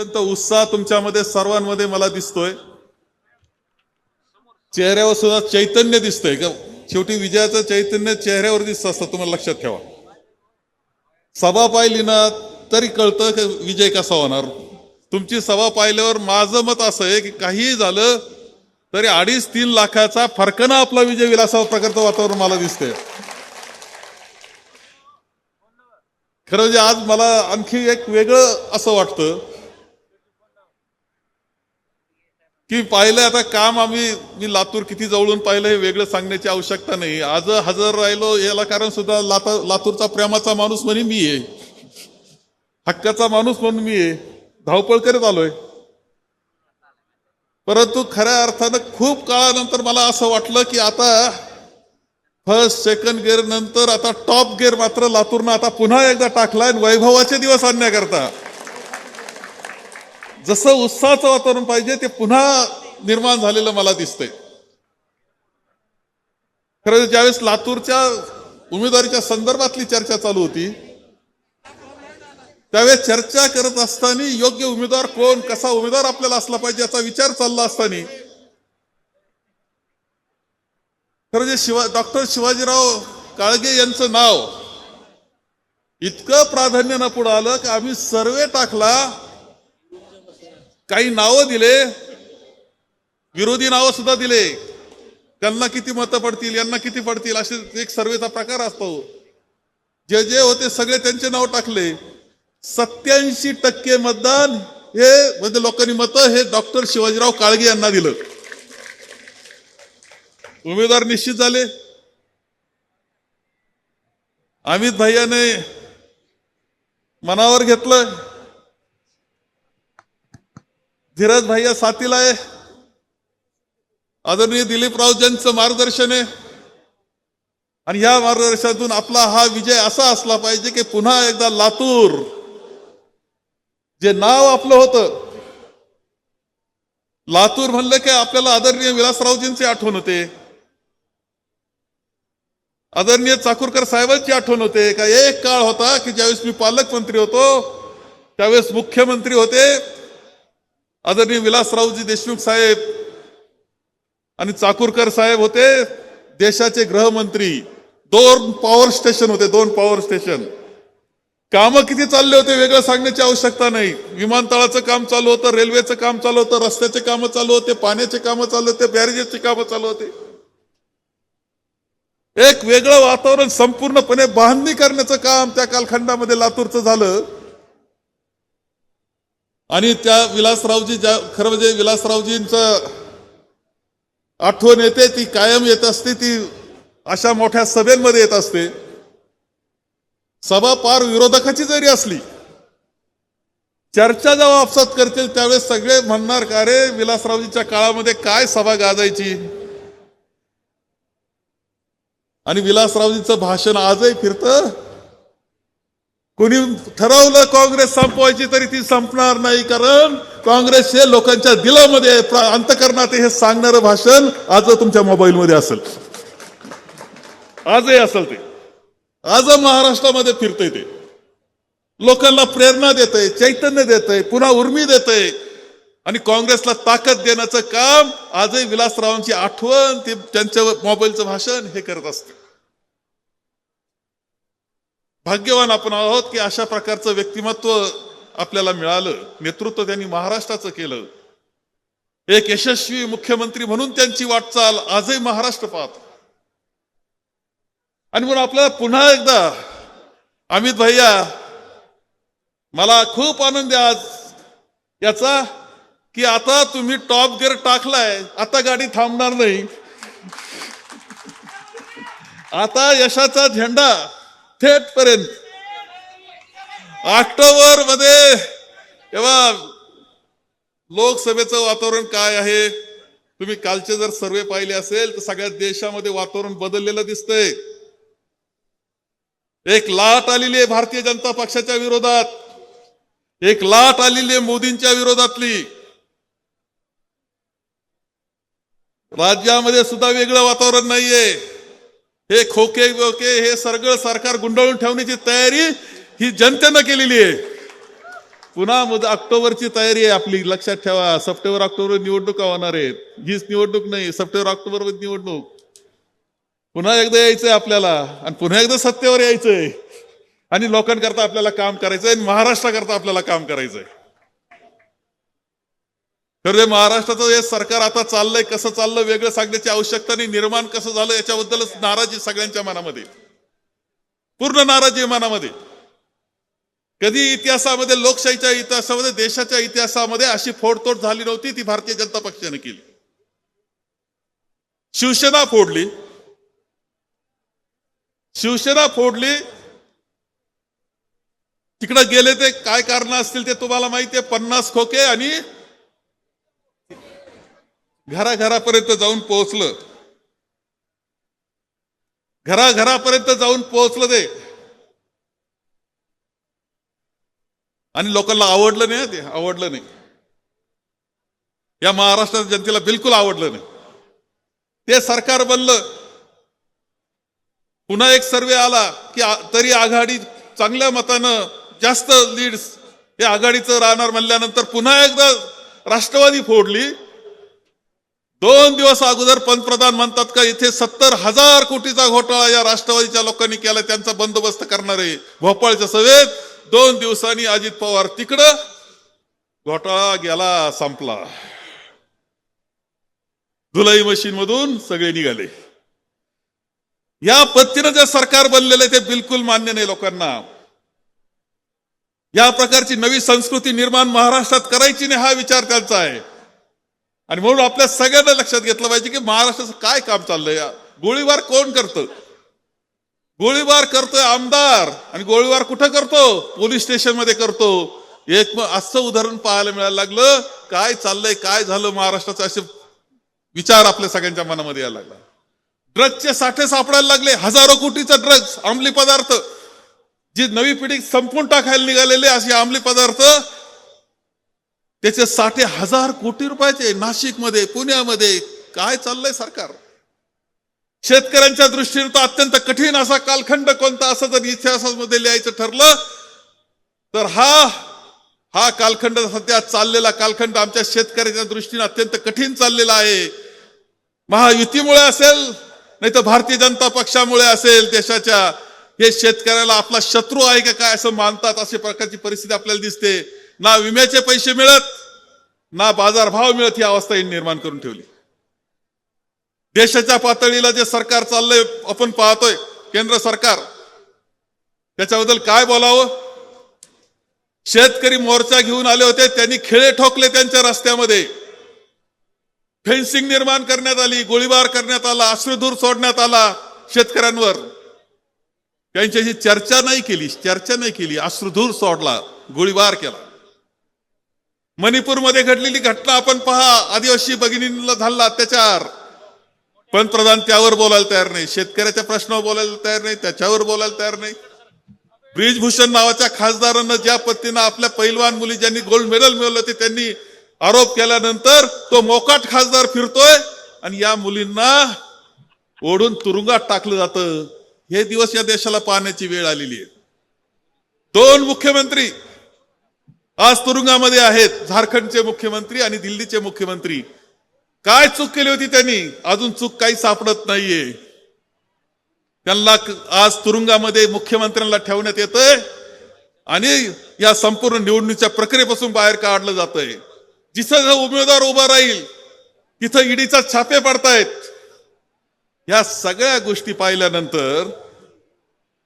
अत्यंत उत्साह तुमच्यामध्ये सर्वांमध्ये मला दिसतोय. चेहऱ्यावर सुद्धा चैतन्य दिसतंय का शेवटी विजयाचं चैतन्य चेहऱ्यावर दिसत असतं तुम्हाला लक्षात ठेवा. सभा पाहिली ना तरी कळतं की विजय कसा होणार. तुमची सभा पाहिल्यावर माझं मत असं आहे की काहीही झालं तरी अडीच तीन लाखाचा फरकानं आपला विजय होईल असा प्रकारचं वातावरण मला दिसतंय. खरं म्हणजे आज मला आणखी एक वेगळं असं वाटतं की पाहिलं आता काम आम्ही मी लातूर किती जवळून पाहिलं हे वेगळं सांगण्याची आवश्यकता नाही. आज हजर राहिलो याला कारण सुद्धा लाता लातूरचा प्रेमाचा माणूस म्हणून मी आहे. हक्काचा माणूस म्हणून मी आहे. धावपळ करत आलोय. परंतु खऱ्या अर्थानं खूप काळानंतर मला असं वाटलं की आता फर्स्ट सेकंड गिअर नंतर आता टॉप गिअर मात्र लातूरनं आता पुन्हा एकदा टाकलाय वैभवाचे दिवस आणण्याकरता. जसं उत्साहाचं वातावरण पाहिजे ते पुन्हा निर्माण झालेलं मला दिसतंय. खरं ज्यावेळेस लातूरच्या उमेदवारीच्या संदर्भातली चर्चा चालू होती त्यावेळेस चर्चा करत असताना योग्य उमेदवार कोण कसा उमेदवार आपल्याला असला पाहिजे याचा विचार चालला असताना खरं जे शिवा डॉक्टर शिवाजीराव काळगे यांचं नाव इतकं प्राधान्यानं पुढं आलं की आम्ही सर्वे टाकला काही नावं दिले विरोधी नावं सुद्धा दिले. त्यांना किती मतं पडतील यांना किती पडतील असे एक सर्वेचा प्रकार असतो. जे जे होते सगळे त्यांचे नाव टाकले. सत्याऐंशी टक्के मतदान हे म्हणजे लोकांनी मतं हे डॉक्टर शिवाजीराव काळगे यांना दिलं. उमेदवार निश्चित झाले. अमित भैयाने मनावर घेतलं. धीरज भैया साथीला आहे. आदरणीय दिलीपरावजींचं मार्गदर्शन आहे. आणि या मार्गदर्शनातून आपला हा विजय असा असला पाहिजे की पुन्हा एकदा लातूर जे नाव आपलं होतं लातूर म्हणलं की आपल्याला आदरणीय विलासरावजींची आठवण होते. आदरणीय चाकूरकर साहेबांची आठवण होते. का एक काळ होता की ज्यावेळेस मी पालकमंत्री होतो त्यावेळेस मुख्यमंत्री होते. आदरणीय विलासरावजी देशमुख साहेब आणि चाकूरकर साहेब होते देशाचे गृहमंत्री. दोन पॉवर स्टेशन होते दोन पॉवर स्टेशन कामं किती चालले होते वेगळं सांगण्याची आवश्यकता नाही. विमानतळाचं काम चालू होतं रेल्वेचं काम चालू होतं रस्त्याचे कामं चालू होते पाण्याचे कामं चालू होते बॅरेजेसचे कामं चालू होते. एक वेगळं वातावरण संपूर्णपणे बांधणी करण्याचं काम त्या कालखंडामध्ये लातूरचं झालं. आणि त्या विलासरावजी ज्या खरं म्हणजे विलासरावजींचं आठवण येते ती कायम येत असते ती अशा मोठ्या सभेमध्ये येत असते. सभा पार विरोधकाची जरी असली चर्चा जेव्हा आपसात करतील त्यावेळेस सगळे म्हणणार का रे विलासरावजीच्या काळामध्ये काय सभा गाजायची? आणि विलासरावजींचं भाषण आजही फिरतं. कोणी ठरवलं काँग्रेस संपवायची तरी ती संपणार नाही कारण काँग्रेस हे लोकांच्या दिलामध्ये अंतकरणात हे सांगणारं भाषण आज तुमच्या मोबाईलमध्ये असेल. आजही असेल ते. आज महाराष्ट्रामध्ये फिरतय ते. लोकांना प्रेरणा देतय चैतन्य देतय पुन्हा उर्मी देतय. आणि काँग्रेसला ताकद देण्याचं काम आजही विलासरावांची आठवण ते त्यांच्या मोबाईलचं भाषण हे करत असते. भाग्यवान आपण आहोत की अशा प्रकारचं व्यक्तिमत्व आपल्याला मिळालं नेतृत्व त्यांनी महाराष्ट्राचं केलं. एक यशस्वी मुख्यमंत्री म्हणून त्यांची वाटचाल आजही महाराष्ट्र पाहत. आणि म्हणून आपल्याला पुन्हा एकदा अमित भैया मला खूप आनंद आहे आज याचा की आता तुम्ही टॉप गिअर टाकलाय आता गाडी थांबणार नाही. आता यशाचा झेंडा थेट पर्यंत ऑक्टोबरमध्ये तेव्हा लोकसभेचं वातावरण काय आहे? तुम्ही कालचे जर सर्वे पाहिले असेल तर सगळ्या देशामध्ये वातावरण बदललेलं दिसतंय. एक लाट आलेली आहे भारतीय जनता पक्षाच्या विरोधात. एक लाट आलेली आहे मोदींच्या विरोधातली. राज्यामध्ये सुद्धा वेगळं वातावरण नाहीये. हे खोके बोके हे सरगळ सरकार गुंडाळून ठेवण्याची तयारी ही जनतेनं केलेली आहे. पुन्हा ऑक्टोबरची तयारी आहे आपली लक्षात ठेवा. सप्टेंबर ऑक्टोबर निवडणुका होणार आहेत. हीच निवडणूक नाही सप्टेंबर ऑक्टोबर निवडणूक. पुन्हा एकदा यायचंय आपल्याला आणि पुन्हा एकदा सत्तेवर यायचंय. आणि लोकांकरता आपल्याला काम करायचंय आणि महाराष्ट्राकरता आपल्याला काम करायचंय. तर हे महाराष्ट्राचं हे सरकार आता चाललंय कसं चाललं वेगळं सांगण्याची आवश्यकता नाही. निर्माण कसं झालं याच्याबद्दलच नाराजी सगळ्यांच्या मनामध्ये. पूर्ण नाराजी मनामध्ये. कधी इतिहासामध्ये लोकशाहीच्या इतिहासामध्ये देशाच्या इतिहासामध्ये अशी फोडतोड झाली नव्हती ती भारतीय जनता पक्षाने केली. शिवसेना फोडली. शिवसेना फोडली. तिकडे गेले ते काय कारण असतील ते तुम्हाला माहिती आहे. पन्नास खोके आणि घराघरापर्यंत जाऊन पोहोचलं. घराघरापर्यंत जाऊन पोहोचलं ते. आणि लोकांना आवडलं नाही ते आवडलं नाही. या महाराष्ट्राच्या जनतेला बिलकुल आवडलं नाही. ते सरकार बनलं. पुन्हा एक सर्वे आला की तरी आघाडी चांगल्या मतानं जास्त लीड्स हे आघाडीचं राहणार म्हणल्यानंतर पुन्हा एकदा राष्ट्रवादी फोडली. दोन दिवस अगोदर पंतप्रधान म्हणतात का इथे सत्तर हजार कोटीचा घोटाळा या राष्ट्रवादीच्या लोकांनी केला त्यांचा बंदोबस्त करणार आहे भोपाळच्या सभेत दोन दिवसांनी अजित पवार तिकडं. घोटाळा गेला संपला. धुलाई मशीन मधून सगळे निघाले. या पद्धतीनं जे सरकार बनलेलं आहे ते बिलकुल मान्य नाही लोकांना. या प्रकारची नवी संस्कृती निर्माण महाराष्ट्रात करायची नाही हा विचार त्यांचा आहे. आणि म्हणून आपल्या सगळ्यांना लक्षात घेतलं पाहिजे की महाराष्ट्राचं काय काम चाललंय गोळीबार कोण करतं? गोळीबार करतोय आमदार. आणि गोळीबार कुठं करतो? पोलीस स्टेशनमध्ये करतो. एक मग असं उदाहरण पाहायला मिळायला लागलं. काय चाललंय काय झालं महाराष्ट्राचं असे विचार आपल्या सगळ्यांच्या मनामध्ये यायला लागला. ड्रग्सचे साठे सापडायला लागले. हजारो कोटीचा ड्रग्स अंमली पदार्थ. जी नवी पिढी संपून टाकायला निघालेले असे अंमली पदार्थ त्याचे साठे हजार कोटी रुपयाचे नाशिकमध्ये पुण्यामध्ये. काय चाललंय सरकार? शेतकऱ्यांच्या दृष्टीने तर अत्यंत कठीण असा कालखंड कोणता असं जर इतिहासामध्ये लिहायचं ठरलं तर हा हा कालखंड सध्या चाललेला कालखंड आमच्या शेतकऱ्याच्या दृष्टीने अत्यंत कठीण चाललेला आहे. महायुतीमुळे असेल नाही तर भारतीय जनता पक्षामुळे असेल देशाच्या हे शेतकऱ्याला आपला शत्रू आहे का काय असं मानतात अशा प्रकारची परिस्थिती आपल्याला दिसते. ना विम्याचे पैसे मिळत ना बाजारभाव मिळत ही अवस्था यांनी निर्माण करून ठेवली. देशाच्या पातळीला जे सरकार चाललंय आपण पाहतोय केंद्र सरकार त्याच्याबद्दल काय बोलावं? शेतकरी मोर्चा घेऊन आले होते त्यांनी खेळे ठोकले त्यांच्या रस्त्यामध्ये. फेन्सिंग निर्माण करण्यात आली गोळीबार करण्यात आला अश्रुधूर सोडण्यात आला शेतकऱ्यांवर. त्यांच्याशी चर्चा नाही केली चर्चा नाही केली अश्रुधूर सोडला गोळीबार केला. मणिपूरमध्ये घडलेली घटना आपण पहा. आदिवासी भगिनींना झाला अत्याचार. पंतप्रधान त्यावर बोलायला तयार नाही. शेतकऱ्याच्या प्रश्नावर बोलायला तयार नाही त्याच्यावर बोलायला तयार नाही. ब्रिजभूषण नावाच्या खासदारांना ज्या पद्धतीनं आपल्या पैलवान मुली ज्यांनी गोल्ड मेडल मिळवलं ते त्यांनी आरोप केल्यानंतर तो मोकाट खासदार फिरतोय आणि या मुलींना ओढून तुरुंगात टाकलं जातं. हे दिवस या देशाला पाहण्याची वेळ आलेली आहे. दोन मुख्यमंत्री आज तुरुंगामध्ये आहेत झारखंडचे मुख्यमंत्री आणि दिल्लीचे मुख्यमंत्री. काय चूक केली होती त्यांनी? अजून चूक काही सापडत नाहीये. त्यांना आज तुरुंगामध्ये मुख्यमंत्र्यांना ठेवण्यात येतंय आणि या संपूर्ण निवडणुकीच्या प्रक्रियेपासून बाहेर काढलं जातंय. जिथं उमेदवार उभा राहील तिथं ईडीचा छापे पडतायत. या सगळ्या गोष्टी पाहिल्यानंतर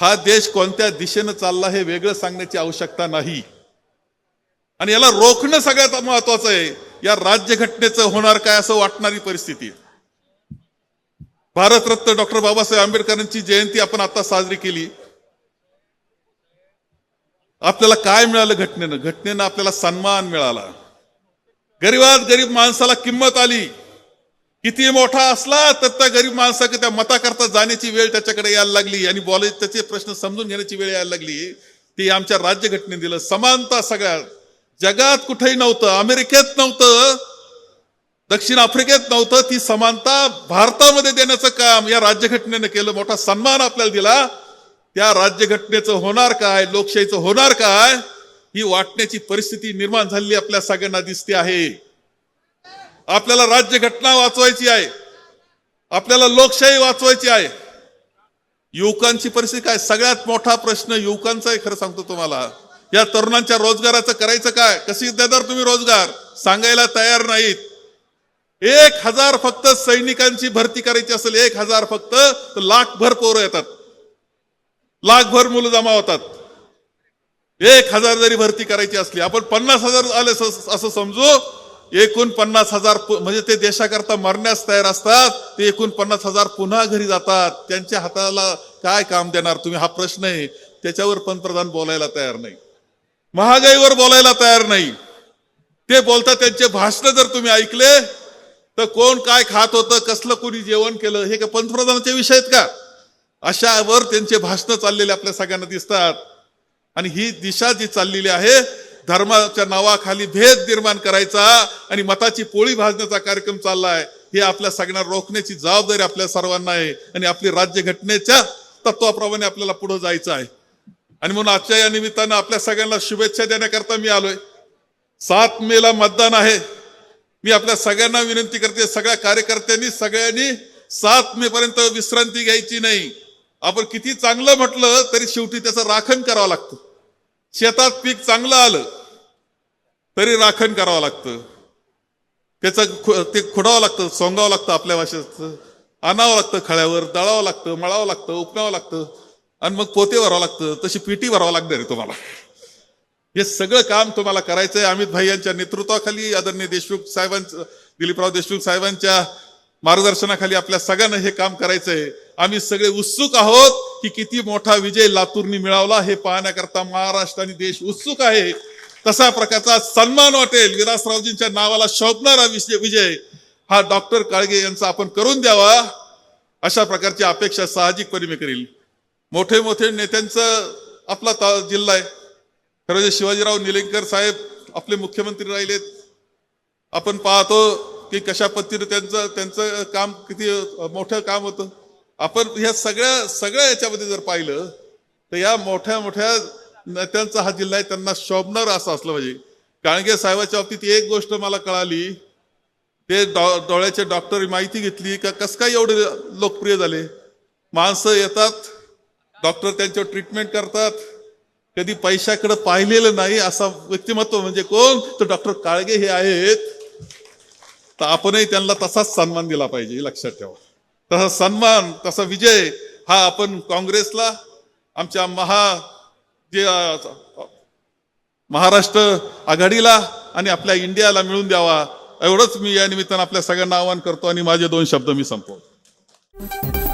हा देश कोणत्या दिशेनं चालला हे वेगळं सांगण्याची आवश्यकता नाही. आणि याला रोखणं सगळ्यात महत्वाचं आहे. या राज्यघटनेचं होणार काय असं वाटणारी परिस्थिती आहे. भारतरत्न डॉक्टर बाबासाहेब आंबेडकरांची जयंती आपण आता साजरी केली. आपल्याला काय मिळालं घटनेनं? घटनेनं आपल्याला सन्मान मिळाला. गरीबात गरीब माणसाला किंमत आली. किती मोठा असला तर त्या गरीब माणसाकडे त्या मताकरता जाण्याची वेळ त्याच्याकडे यायला लागली आणि बॉलेज त्याचे प्रश्न समजून घेण्याची वेळ यायला लागली. ते आमच्या राज्यघटनेने दिलं. समानता सगळ्या जगात कुठेही नव्हतं अमेरिकेत नव्हतं दक्षिण आफ्रिकेत नव्हतं ती समानता भारतामध्ये देण्याचं काम या राज्यघटनेनं केलं मोठा सन्मान आपल्याला दिला. त्या राज्यघटनेचं होणार काय लोकशाहीचं होणार काय ही वाटण्याची परिस्थिती निर्माण झालेली आपल्या सगळ्यांना दिसते आहे. आपल्याला राज्यघटना वाचवायची आहे. आपल्याला लोकशाही वाचवायची आहे. युवकांची परिस्थिती काय? सगळ्यात मोठा प्रश्न युवकांचा आहे खरं सांगतो तुम्हाला. या तरुणांच्या रोजगाराचं करायचं काय? कशी देणार तुम्ही रोजगार? सांगायला तयार नाहीत. एक हजार फक्त सैनिकांची भरती करायची असेल एक हजार फक्त तर लाखभर पोरं येतात. लाखभर मुलं जमा होतात. एक हजार जरी भरती करायची असली आपण पन्नास हजार आले असं समजू एकूण पन्नास हजार म्हणजे ते देशाकरता मरण्यास तयार असतात ते एकूण पन्नास हजार पुन्हा घरी जातात. त्यांच्या हाताला काय काम देणार तुम्ही? हा प्रश्न आहे. त्याच्यावर पंतप्रधान बोलायला तयार नाही महागाईवर बोलायला तयार नाही. ते बोलतात त्यांचे भाषण जर तुम्ही ऐकले तर कोण काय खात होतं कसलं कोणी जेवण केलं हे का पंतप्रधानाचे विषय आहेत का? अशावर त्यांचे भाषण चाललेले आपल्या सगळ्यांना दिसतात. आणि ही दिशा जी चाललेली आहे धर्माच्या नावाखाली भेद निर्माण करायचा आणि मताची पोळी भाजण्याचा कार्यक्रम चाललाय हे आपल्या सगळ्यांना रोखण्याची जबाबदारी आपल्या सर्वांना आहे. आणि आपली राज्यघटनेच्या तत्वाप्रमाणे आपल्याला पुढे जायचं आहे. आणि म्हणून आजच्या या निमित्तानं आपल्या सगळ्यांना शुभेच्छा देण्याकरता मी आलोय. सात मेला मतदान आहे. मी आपल्या सगळ्यांना विनंती करते सगळ्या कार्यकर्त्यांनी सगळ्यांनी सात मे पर्यंत विश्रांती घ्यायची नाही. आपण किती चांगलं म्हटलं तरी शेवटी त्याचं राखण करावं लागतं. शेतात पीक चांगलं आलं तरी राखण करावं लागतं. त्याचं ते खुडावं लागतं सोंगावं लागतं आपल्या भाषेत आणावं लागतं खळ्यावर दळावं लागतं मळावं लागतं उपणावं लागतं. आणि मग पोते भरावं लागतं तशी पिटी भरावं लागणार आहे तुम्हाला. हे सगळं काम तुम्हाला करायचंय. अमित भाई यांच्या नेतृत्वाखाली आदरणीय देशमुख साहेबांचं दिलीपराव देशमुख साहेबांच्या मार्गदर्शनाखाली आपल्या सगळ्यांना हे काम करायचंय. आम्ही सगळे उत्सुक आहोत की किती मोठा विजय लातूरनी मिळवला हे पाहण्याकरता महाराष्ट्र आणि देश उत्सुक आहे. तसा प्रकारचा सन्मान वाटेल. विलासरावजींच्या नावाला शोभणारा विजय विजय हा डॉक्टर काळगे यांचा आपण करून द्यावा. अशा प्रकारची अपेक्षा साहजिकपणे मी करील मोठे मोठे नेत्यांचं आपला ता- जिल्हा आहे. खरं म्हणजे शिवाजीराव निलंगेकर साहेब आपले मुख्यमंत्री राहिलेत. आपण पाहतो की कशा पद्धतीने त्यांचं त्यांचं काम किती मोठं काम होतं. आपण ह्या सगळ्या सगळ्या याच्यामध्ये जर पाहिलं तर या मोठ्या मोठ्या नेत्यांचा हा जिल्हा आहे त्यांना शोभणार असं असलं पाहिजे. काळगे साहेबाच्या बाबतीत एक गोष्ट मला कळाली. ते डॉ- डोळ्याचे डॉक्टर माहिती घेतली का कसं काय एवढे लोकप्रिय झाले? माणसं येतात डॉक्टर त्यांच्यावर ट्रीटमेंट करतात. कधी पैशाकडे पाहिलेलं नाही असा व्यक्तिमत्व म्हणजे कोण? तर डॉक्टर काळगे हे आहेत. तर आपणही त्यांना तसाच सन्मान दिला पाहिजे लक्षात ठेवा. तसा सन्मान तसा विजय हा आपण काँग्रेसला आमच्या महा जे महाराष्ट्र आघाडीला आणि आपल्या इंडियाला मिळून द्यावा एवढंच मी या निमित्तानं आपल्या सगळ्यांना आवाहन करतो आणि माझे दोन शब्द मी संपवतो.